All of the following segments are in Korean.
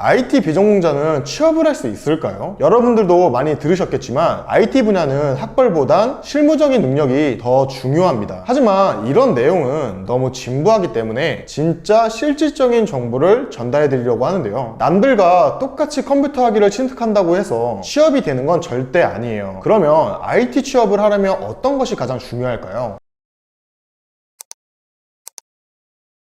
IT 비전공자는 취업을 할 수 있을까요? 여러분들도 많이 들으셨겠지만 IT 분야는 학벌보단 실무적인 능력이 더 중요합니다. 하지만 이런 내용은 너무 진부하기 때문에 진짜 실질적인 정보를 전달해 드리려고 하는데요. 남들과 똑같이 컴퓨터 학위를 취득한다고 해서 취업이 되는 건 절대 아니에요. 그러면 IT 취업을 하려면 어떤 것이 가장 중요할까요?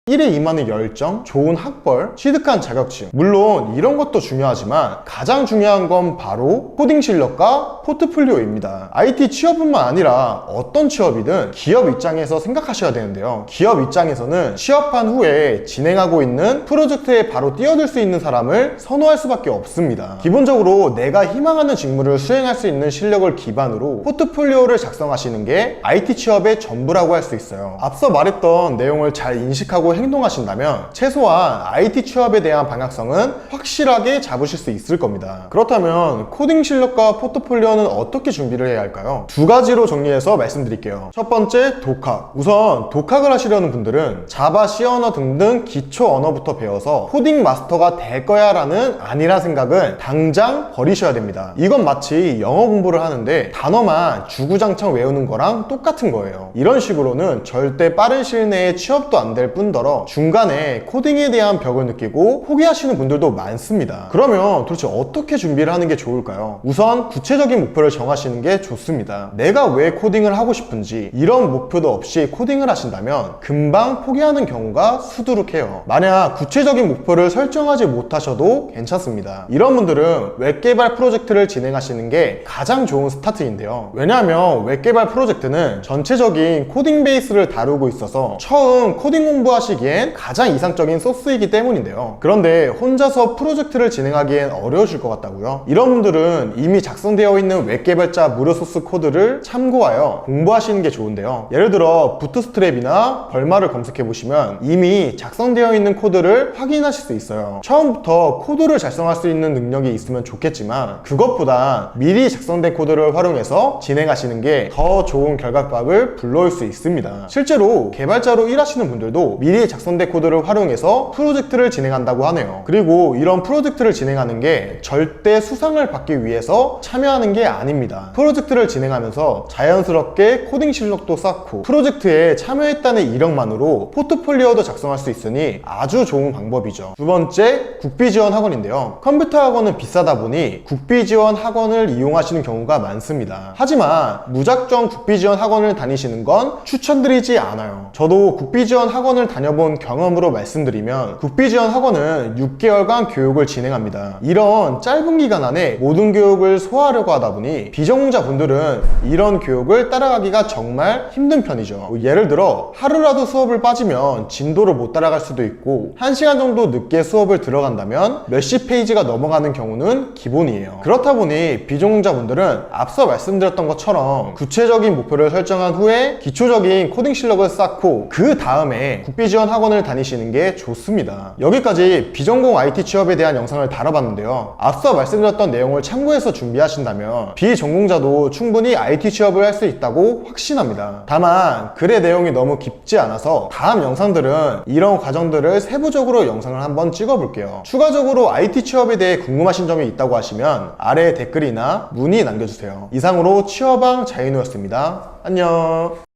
1에 임하는 열정, 좋은 학벌, 취득한 자격증. 물론 이런 것도 중요하지만 가장 중요한 건 바로 코딩 실력과 포트폴리오입니다. IT 취업뿐만 아니라 어떤 취업이든 기업 입장에서 생각하셔야 되는데요. 기업 입장에서는 취업한 후에 진행하고 있는 프로젝트에 바로 뛰어들 수 있는 사람을 선호할 수밖에 없습니다. 기본적으로 내가 희망하는 직무를 수행할 수 있는 실력을 기반으로 포트폴리오를 작성하시는 게 IT 취업의 전부라고 할 수 있어요. 앞서 말했던 내용을 잘 인식하고 행동하신다면 최소한 IT 취업에 대한 방향성은 확실하게 잡으실 수 있을 겁니다. 그렇다면 코딩 실력과 포트폴리오는 어떻게 준비를 해야 할까요? 두 가지로 정리해서 말씀드릴게요. 첫 번째, 독학. 우선 독학을 하시려는 분들은 자바, C 언어 등등 기초 언어부터 배워서 코딩 마스터가 될 거야 라는 아니란 생각은 당장 버리셔야 됩니다. 이건 마치 영어 공부를 하는데 단어만 주구장창 외우는 거랑 똑같은 거예요. 이런 식으로는 절대 빠른 시일 내에 취업도 안 될 뿐더러 중간에 코딩에 대한 벽을 느끼고 포기하시는 분들도 많습니다. 그러면 도대체 어떻게 준비를 하는 게 좋을까요? 우선 구체적인 목표를 정하시는 게 좋습니다. 내가 왜 코딩을 하고 싶은지 이런 목표도 없이 코딩을 하신다면 금방 포기하는 경우가 수두룩해요. 만약 구체적인 목표를 설정하지 못하셔도 괜찮습니다. 이런 분들은 웹 개발 프로젝트를 진행하시는 게 가장 좋은 스타트인데요. 왜냐하면 웹 개발 프로젝트는 전체적인 코딩 베이스를 다루고 있어서 처음 코딩 공부하시 기엔 가장 이상적인 소스이기 때문인데요. 그런데 혼자서 프로젝트를 진행하기엔 어려우실 것 같다고요? 이런 분들은 이미 작성되어 있는 웹 개발자 무료 소스 코드를 참고하여 공부하시는 게 좋은데요. 예를 들어 부트스트랩이나 벌마를 검색해 보시면 이미 작성되어 있는 코드를 확인하실 수 있어요. 처음부터 코드를 작성할 수 있는 능력이 있으면 좋겠지만 그것보다 미리 작성된 코드를 활용해서 진행하시는 게 더 좋은 결과값을 불러올 수 있습니다. 실제로 개발자로 일하시는 분들도 미리 작성된 코드를 활용해서 프로젝트를 진행한다고 하네요. 그리고 이런 프로젝트를 진행하는 게 절대 수상을 받기 위해서 참여하는 게 아닙니다. 프로젝트를 진행하면서 자연스럽게 코딩 실력도 쌓고 프로젝트에 참여했다는 이력만으로 포트폴리오도 작성할 수 있으니 아주 좋은 방법이죠. 두 번째, 국비 지원 학원인데요. 컴퓨터 학원은 비싸다 보니 국비 지원 학원을 이용하시는 경우가 많습니다. 하지만 무작정 국비 지원 학원을 다니시는 건 추천드리지 않아요. 저도 국비 지원 학원을 다 녀본 경험으로 말씀드리면 국비 지원 학원은 6개월간 교육을 진행합니다. 이런 짧은 기간 안에 모든 교육을 소화하려고 하다 보니 비전공자 분들은 이런 교육을 따라가기가 정말 힘든 편이죠. 뭐 예를 들어 하루라도 수업을 빠지면 진도를 못 따라갈 수도 있고 1시간 정도 늦게 수업을 들어간다면 몇십 페이지가 넘어가는 경우는 기본이에요. 그렇다 보니 비전공자 분들은 앞서 말씀드렸던 것처럼 구체적인 목표를 설정한 후에 기초적인 코딩 실력을 쌓고 그 다음에 국비 지원 학원을 다니시는 게 좋습니다. 여기까지 비전공 IT 취업에 대한 영상을 다뤄봤는데요. 앞서 말씀드렸던 내용을 참고해서 준비하신다면 비전공자도 충분히 IT 취업을 할 수 있다고 확신합니다. 다만 글의 내용이 너무 깊지 않아서 다음 영상들은 이런 과정들을 세부적으로 영상을 한번 찍어볼게요. 추가적으로 IT 취업에 대해 궁금하신 점이 있다고 하시면 아래 댓글이나 문의 남겨주세요. 이상으로 취업왕 자인우였습니다. 안녕.